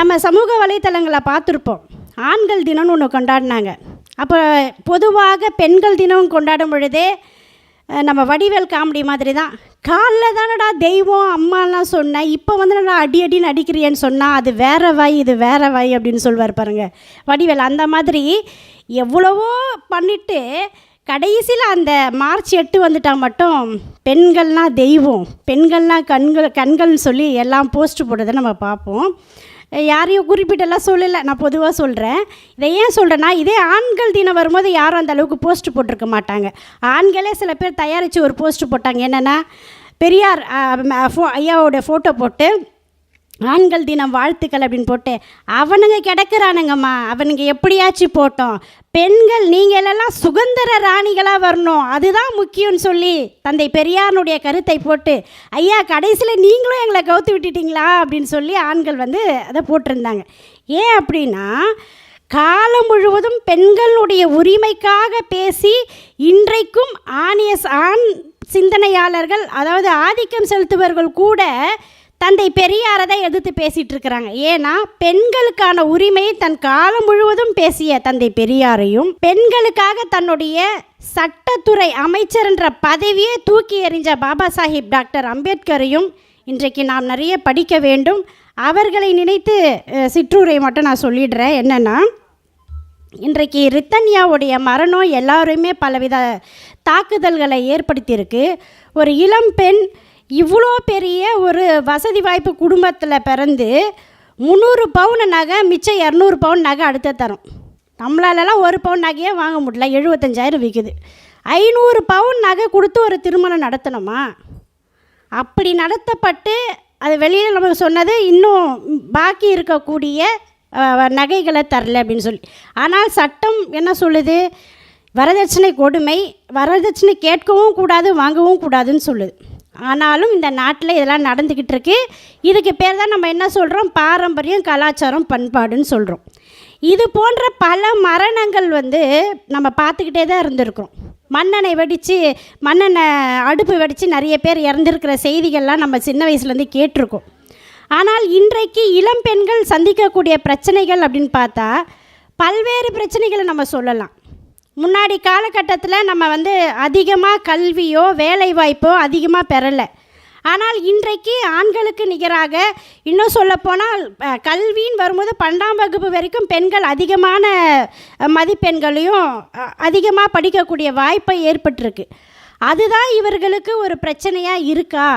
நம்ம சமூக வலைத்தளங்களை பார்த்துருப்போம். ஆண்கள் தினம்னு ஒன்று கொண்டாடினாங்க. அப்போ பொதுவாக பெண்கள் தினம் கொண்டாடும் பொழுதே நம்ம வடிவேல் காமெடி மாதிரி தான். காலைல தானடா தெய்வம் அம்மாலாம் சொன்னேன் இப்போ வந்து நான் அடி அடின்னு அடிக்கிறியேன்னு சொன்னால் அது வேற வாய் இது வேற வாய் அப்படின்னு சொல்லுவார் பாருங்க. வடிவேல் அந்த மாதிரி எவ்வளவோ பண்ணிட்டு கடைசியில் அந்த மார்ச் எட்டு வந்துட்டா மட்டும் பெண்கள்னால் தெய்வம் பெண்கள்னால் கண்கள் கண்கள்னு சொல்லி எல்லாம் போஸ்ட் போட்டதை நம்ம பார்ப்போம். யாரையும் குறிப்பிட்டெல்லாம் சொல்லலை. நான் பொதுவாக சொல்கிறேன் இதை ஏன் சொல்கிறேன்னா இதே ஆண்கள் தினம் வரும்போது யாரும் அந்த அளவுக்கு போஸ்ட் போட்டிருக்க மாட்டாங்க. ஆண்களே சில பேர் தயாரித்து ஒரு போஸ்ட் போட்டாங்க. என்னென்னா பெரியார் ஐயாவோடைய ஐயாவோட ஃபோட்டோ போட்டு ஆண்கள் தினம் வாழ்த்துக்கள் அப்படின்னு போட்டு அவனுங்க கிடக்கிறானுங்கம்மா. அவனுங்க எப்படியாச்சும் போட்டோம். பெண்கள் நீங்கள் எல்லாம் சுதந்திர ராணிகளாக வரணும். அதுதான் முக்கியம்னு சொல்லி தந்தை பெரியாருனுடைய கருத்தை போட்டு ஐயா கடைசியில் நீங்களும் எங்களை கவுத்து விட்டுட்டீங்களா? அப்படின்னு சொல்லி ஆண்கள் வந்து அதை போட்டிருந்தாங்க. ஏன் அப்படின்னா காலம் முழுவதும் பெண்களுடைய உரிமைக்காக பேசி இன்றைக்கும் ஆணிய ஆண் சிந்தனையாளர்கள் அதாவது ஆதிக்கம் செலுத்துபவர்கள் கூட தந்தை பெரியாரை தான் எதிர்த்து பேசிகிட்டு இருக்கிறாங்க ஏன்னா பெண்களுக்கான உரிமையை தன் காலம் முழுவதும் பேசிய தந்தை பெரியாரையும் பெண்களுக்காக தன்னுடைய சட்டத்துறை அமைச்சர் என்ற பதவியை தூக்கி எறிஞ்ச பாபா சாஹிப் டாக்டர் அம்பேத்கரையும் இன்றைக்கு நாம் நிறைய படிக்க வேண்டும். அவர்களை நினைத்து சிற்றூரை மட்டும் நான் சொல்லிடுறேன். என்னென்னா இன்றைக்கு ரித்தன்யாவுடைய மரணம் எல்லாருமே பலவித தாக்குதல்களை ஏற்படுத்தியிருக்கு. ஒரு இளம் பெண் இவ்வளோ பெரிய ஒரு வசதி வாய்ப்பு குடும்பத்தில் பிறந்து முந்நூறு பவுன் நகை மிச்சம் இரநூறு பவுன் நகை அடுத்த தரும். நம்மளாலலாம் ஒரு பவுன் நகையே வாங்க முடியல. எழுபத்தஞ்சாயிரம் விற்குது ஐநூறு பவுன் நகை கொடுத்து ஒரு திருமணம் நடத்தணுமா? அப்படி நடத்தப்பட்டு அது வெளியில் நமக்கு சொன்னது இன்னும் பாக்கி இருக்கக்கூடிய நகைகளை தரல அப்படின்னு சொல்லி. ஆனால் சட்டம் என்ன சொல்லுது? வரதட்சணை கொடுமை வரதட்சணை கேட்கவும் கூடாது வாங்கவும் கூடாதுன்னு சொல்லுது. ஆனாலும் இந்த நாட்டில் இதெல்லாம் நடந்துக்கிட்டு இருக்கு இதுக்கு பேர் தான் நம்ம என்ன சொல்கிறோம் பாரம்பரியம் கலாச்சாரம் பண்பாடுன்னு சொல்கிறோம் இது போன்ற பல மரணங்கள் வந்து நம்ம பார்த்துக்கிட்டே தான் இருந்திருக்கிறோம். மண்ணெண்ணெய் வெடித்து மண்ணெண்ணெய் அடுப்பு வெடித்து நிறைய பேர் இறந்துருக்கிற செய்திகள்லாம் நம்ம சின்ன வயசுலேருந்து கேட்டிருக்கோம். ஆனால் இன்றைக்கு இளம் பெண்கள் சந்திக்கக்கூடிய பிரச்சனைகள் அப்படின்னு பார்த்தா பல்வேறு பிரச்சனைகளை நம்ம சொல்லலாம். முன்னாடி காலகட்டத்தில் நம்ம வந்து அதிகமாக கல்வியோ வேலைவாய்ப்போ அதிகமாக பெறலை. ஆனால் இன்றைக்கு ஆண்களுக்கு நிகராக இன்னும் சொல்லப்போனால் கல்வின்னு வரும்போது பன்னெண்டாம் வகுப்பு வரைக்கும் பெண்கள் அதிகமான மதிப்பெண்களையும் அதிகமாக படிக்கக்கூடிய வாய்ப்பை ஏற்பட்டிருக்கு. அதுதான் இவர்களுக்கு ஒரு பிரச்சனையாக இருக்கா?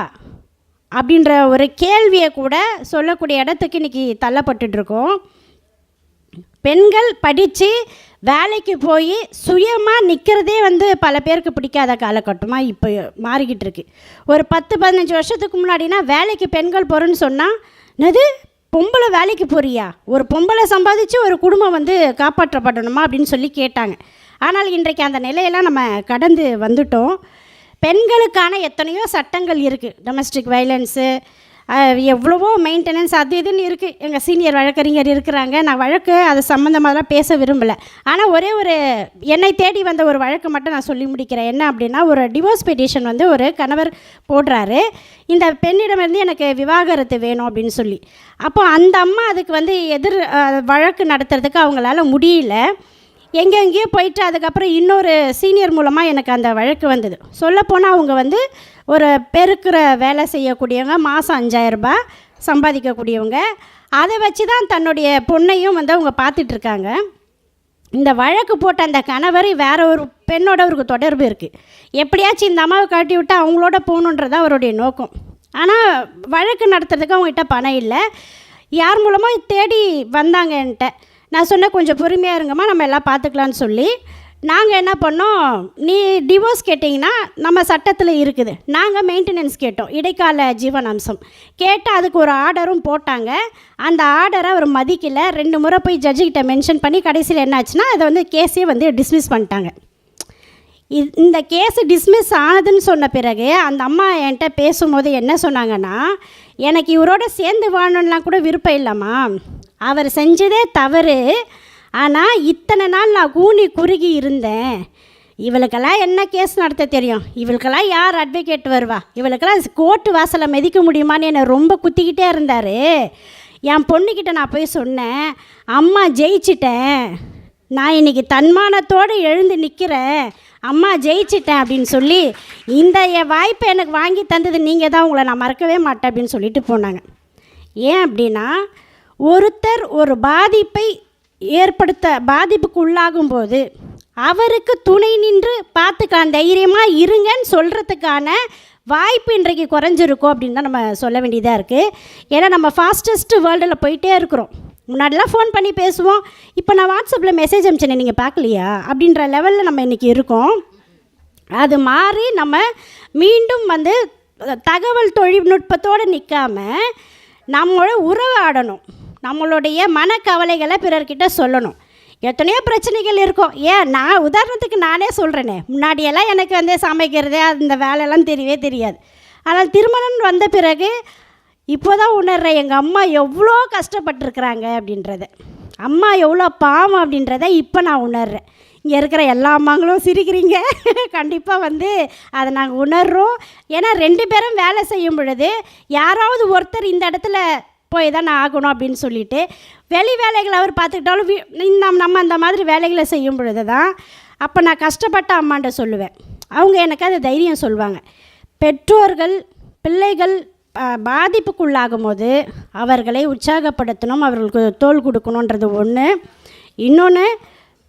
அப்படின்ற ஒரு கேள்வியை கூட சொல்லக்கூடிய இடத்துக்கு இன்றைக்கி தள்ளப்பட்டுருக்கோம் பெண்கள் படித்து வேலைக்கு போய் சுயமாக நிற்கிறதே வந்து பல பேருக்கு பிடிக்காத காலகட்டமாக இப்போ மாறிக்கிட்டு இருக்கு. ஒரு பத்து பதினஞ்சு வருஷத்துக்கு முன்னாடினா வேலைக்கு பெண்கள் போகிறேன்னு சொன்னால் என்னது? பொம்பளை வேலைக்கு போறியா? ஒரு பொம்பளை சம்பாதிச்சு ஒரு குடும்பம் வந்து காப்பாற்றப்படணுமா அப்படின்னு சொல்லி கேட்டாங்க. ஆனால் இன்றைக்கு அந்த நிலையெல்லாம் நம்ம கடந்து வந்துட்டோம். பெண்களுக்கான எத்தனையோ சட்டங்கள் இருக்குது டொமஸ்டிக் வைலன்ஸு எவ்வளவோ மெயின்டெனன்ஸ் அது இதுன்னு இருக்குது எங்கள் சீனியர் வழக்கறிஞர் இருக்கிறாங்க. நான் வழக்கு அது சம்மந்தமாகலாம் பேச விரும்பலை. ஆனால் ஒரே ஒரு என்னை தேடி வந்த ஒரு வழக்கு மட்டும் நான் சொல்லி முடிக்கிறேன். என்ன அப்படின்னா ஒரு டிவோர்ஸ் பெட்டிஷன் வந்து ஒரு கணவர் போடுறாரு. இந்த பெண்ணிடமிருந்து எனக்கு விவாகரத்து வேணும் அப்படின்னு சொல்லி. அப்போ அந்த அம்மா அதுக்கு வந்து எதிர் வழக்கு நடத்துறதுக்கு அவங்களால முடியல. எங்கெங்கேயோ போயிட்டு அதுக்கப்புறம் இன்னொரு சீனியர் மூலமாக எனக்கு அந்த வழக்கு வந்தது. சொல்லப்போனால் அவங்க வந்து ஒரு பெருக்கிற வேலை செய்யக்கூடியவங்க மாதம் அஞ்சாயிரரூபா சம்பாதிக்கக்கூடியவங்க. அதை வச்சு தான் தன்னுடைய பொண்ணையும் வந்து அவங்க பார்த்துட்ருக்காங்க இந்த வழக்கு போட்ட அந்த கணவர் வேற ஒரு பெண்ணோட அவருக்கு தொடர்பு இருக்குது எப்படியாச்சும் இந்த அம்மாவை காட்டி விட்டு அவங்களோட போகணுன்றது அவருடைய நோக்கம். ஆனால் வழக்கு நடத்துறதுக்கு அவங்ககிட்ட பணம் இல்லை. யார் மூலமாக தேடி வந்தாங்க என்கிட்ட? நான் சொன்னேன் கொஞ்சம் பொறுமையாக இருங்கம்மா நம்ம எல்லாம் பார்த்துக்கலான்னு சொல்லி நாங்கள் என்ன பண்ணோம் நீ டிவோர்ஸ் கேட்டிங்கன்னா நம்ம சட்டத்தில் இருக்குது. நாங்கள் மெயின்டெனன்ஸ் கேட்டோம் இடைக்கால ஜீவனாம்சம். கேட்டால் அதுக்கு ஒரு ஆர்டரும் போட்டாங்க. அந்த ஆர்டரை அவர் மதிக்கல. ரெண்டு முறை போய் ஜட்ஜுக்கிட்ட மென்ஷன் பண்ணி கடைசியில் என்னாச்சுன்னா அதை வந்து கேஸே வந்து டிஸ்மிஸ் பண்ணிட்டாங்க. இ- இந்த கேஸ் டிஸ்மிஸ் ஆனதுன்னு சொன்ன பிறகு அந்த அம்மா என்கிட்ட பேசும்போது என்ன சொன்னாங்கன்னா எனக்கு இவரோட சேர்ந்து வாழணும்லாம் கூட விருப்பம் இல்லைம்மா. அவர் செஞ்சதே தவறு. ஆனால் இத்தனை நாள் நான் கூனி குறுகி இருந்தேன். இவளுக்கெல்லாம் என்ன கேஸ் நடத்த தெரியும்? இவளுக்கெல்லாம் யார் அட்வொகேட் வருவா? இவளுக்கெல்லாம் கோர்ட்டு வாசலை மிதிக்க முடியுமான்னு என்னை ரொம்ப குத்திக்கிட்டே இருந்தார். என் பொண்ணுக்கிட்ட நான் போய் சொன்னேன் அம்மா ஜெயிச்சிட்டேன். நான் இன்னைக்கு தன்மானத்தோடு எழுந்து நிற்கிறேன் அம்மா ஜெயிச்சிட்டேன் அப்படின்னு சொல்லி இந்த என் வாய்ப்பை எனக்கு வாங்கி தந்தது நீங்கள் தான் உங்களை நான் மறக்கவே மாட்டேன் அப்படின்னு சொல்லிட்டு போனாங்க. ஏன் அப்படின்னா ஒருத்தர் ஒரு பாதிப்பை ஏற்படுத்த பாதிப்புக்கு உள்ளாகும்போது அவருக்கு துணை நின்று பார்த்துக்கலாம் தைரியமாக இருங்கன்னு சொல்கிறதுக்கான வாய்ப்பு இன்றைக்கு குறைஞ்சிருக்கும் அப்படின்னு தான் நம்ம சொல்ல வேண்டியதாக இருக்குது ஏன்னா நம்ம ஃபாஸ்டஸ்ட்டு வேர்ல்டில் போயிட்டே இருக்கிறோம். முன்னாடிலாம் ஃபோன் பண்ணி பேசுவோம். இப்போ நான் வாட்ஸ்அப்பில் மெசேஜ் அனுப்பிச்சேனே நீங்கள் பார்க்கலையா? அப்படின்ற லெவலில் நம்ம இன்றைக்கி இருக்கோம். அது மாறி நம்ம மீண்டும் வந்து தகவல் தொழில்நுட்பத்தோடு நிற்காமல் நம்மளோட உறவாடணும் நம்மளுடைய மனக்கவலைகளை பிறர்கிட்ட சொல்லணும். எத்தனையோ பிரச்சனைகள் இருக்கும். ஏன்? நான் உதாரணத்துக்கு நானே சொல்கிறேனே முன்னாடியெல்லாம் எனக்கு வந்து சமைக்கிறது அந்த வேலையெல்லாம் தெரியவே தெரியாது. ஆனால் திருமணம் வந்த பிறகு இப்போ தான் உணர்கிறேன் எங்கள் அம்மா எவ்வளோ கஷ்டப்பட்டுருக்குறாங்க அப்படின்றத. அம்மா எவ்வளோ பாவம் அப்படின்றத இப்போ நான் உணர்கிறேன் இங்கே இருக்கிற எல்லா அம்மாங்களும் சிரிக்கிறீங்க. கண்டிப்பாக வந்து அதை நாங்கள் உணர்கிறோம் ஏன்னா ரெண்டு பேரும் வேலை செய்யும் பொழுது யாராவது ஒருத்தர் இந்த இடத்துல போய் தான் நான் ஆகணும் அப்படின்னு சொல்லிட்டு வெளி வேலைகளை அவர் பார்த்துக்கிட்டாலும் வீ நம்ம நம்ம அந்த மாதிரி வேலைகளை செய்யும் பொழுது தான் அப்போ நான் கஷ்டப்பட்ட அம்மாண்ட சொல்லுவேன். அவங்க எனக்கு அது தைரியம் சொல்லுவாங்க பெற்றோர்கள் பிள்ளைகள் பாதிப்புக்குள்ளாகும் போது அவர்களை உற்சாகப்படுத்தணும் அவர்களுக்கு தோல் கொடுக்கணுன்றது ஒன்று இன்னொன்று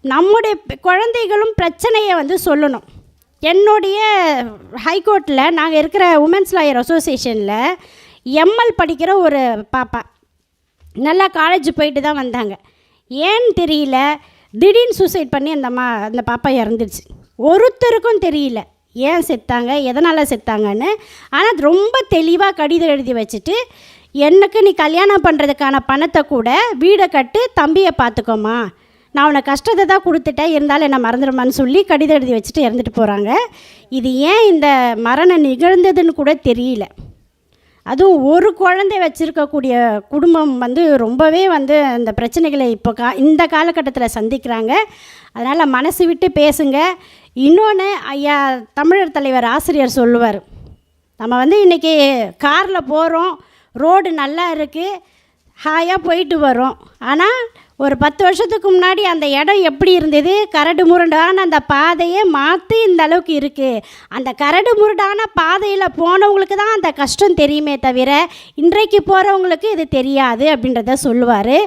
நம்முடைய குழந்தைகளும் பிரச்சனையை வந்து சொல்லணும். என்னுடைய ஹைகோர்ட்டில் நாங்கள் இருக்கிற உமன்ஸ் லாயர் அசோசியேஷனில் எம்எல் படிக்கிற ஒரு பாப்பா. நல்லா காலேஜ் போயிட்டு தான் வந்தாங்க. ஏன்னு தெரியல. திடீர்னு சூசைட் பண்ணி அந்த மா அந்த பாப்பா இறந்துடுச்சு. ஒருத்தருக்கும் தெரியல. ஏன் செத்தாங்க? எதனால் செத்தாங்கன்னு. ஆனால் ரொம்ப தெளிவாக கடிதம் எழுதி வச்சுட்டு எனக்கு நீ கல்யாணம் பண்ணுறதுக்கான பணத்தை கூட வீடை கட்டு தம்பியை பார்த்துக்கோமா நான் உனக்கு கஷ்டத்தை தான் கொடுத்துட்டேன். இருந்தாலும் என்னை மறந்துடுமான்னு சொல்லி கடிதம் எழுதி வச்சுட்டு இறந்துட்டு போகிறாங்க இது ஏன் இந்த மரணம் நிகழ்ந்ததுன்னு கூட தெரியல. அதுவும் ஒரு குழந்தை வச்சுருக்கக்கூடிய குடும்பம் வந்து ரொம்பவே வந்து அந்த பிரச்சனைகளை இப்போ கா இந்த காலகட்டத்தில் சந்திக்கிறாங்க. அதனால் மனசு விட்டு பேசுங்க. இன்னொன்று ஐயா தமிழர் தலைவர் ஆசிரியர் சொல்லுவார். நம்ம வந்து இன்றைக்கி காரில் போகிறோம் ரோடு நல்லா இருக்குது ஹாயாக போயிட்டு வரோம். ஆனால் ஒரு பத்து வருஷத்துக்கு முன்னாடி அந்த இடம் எப்படி இருந்தது? கரடு முரடான அந்த பாதையை மாற்றி இந்த அளவுக்கு இருக்குது அந்த கரடு முரடான பாதையில் போனவங்களுக்கு தான் அந்த கஷ்டம் தெரியுமே தவிர இன்றைக்கு போகிறவங்களுக்கு இது தெரியாது அப்படின்றத சொல்லுவார்.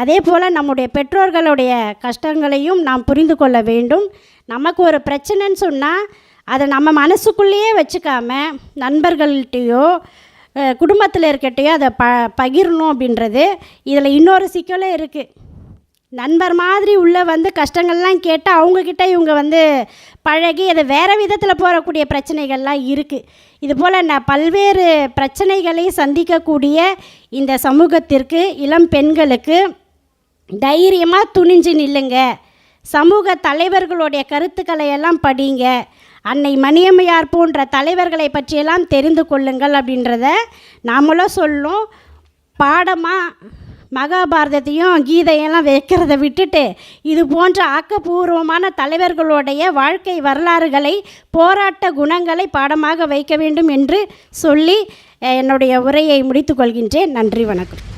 அதே போல் நம்முடைய பெற்றோர்களுடைய கஷ்டங்களையும் நாம் புரிந்து கொள்ள வேண்டும். நமக்கு ஒரு பிரச்சனைன்னு சொன்னால் அதை நம்ம மனசுக்குள்ளேயே வச்சுக்காம நண்பர்கள்ட்டையோ குடும்பத்தில் இருக்கட்டையோ அதை ப பகிரணும் அப்படின்றது. இதில் இன்னொரு சிக்கலும் இருக்குது நண்பர் மாதிரி உள்ளே வந்து கஷ்டங்கள்லாம் கேட்டு அவங்கக்கிட்ட இவங்க வந்து பழகி அதை வேறு விதத்தில் போகக்கூடிய பிரச்சனைகள்லாம் இருக்குது இது போல் நான் பல்வேறு பிரச்சனைகளை சந்திக்கக்கூடிய இந்த சமூகத்திற்கு இளம் பெண்களுக்கு தைரியமாக துணிஞ்சு நில்லுங்க. சமூக தலைவர்களுடைய கருத்துக்களை எல்லாம் படிங்க. அன்னை மணியம்மையார் போன்ற தலைவர்களை பற்றியெல்லாம் தெரிந்து கொள்ளுங்கள் அப்படின்றத நாமளும் சொல்லும். பாடமாக மகாபாரதத்தையும் கீதையெல்லாம் வைக்கிறத விட்டுட்டு இது போன்ற ஆக்கப்பூர்வமான தலைவர்களுடைய வாழ்க்கை வரலாறுகளை போராட்ட குணங்களை பாடமாக வைக்க வேண்டும் என்று சொல்லி என்னுடைய உரையை முடித்துக்கொள்கின்றேன் நன்றி வணக்கம்.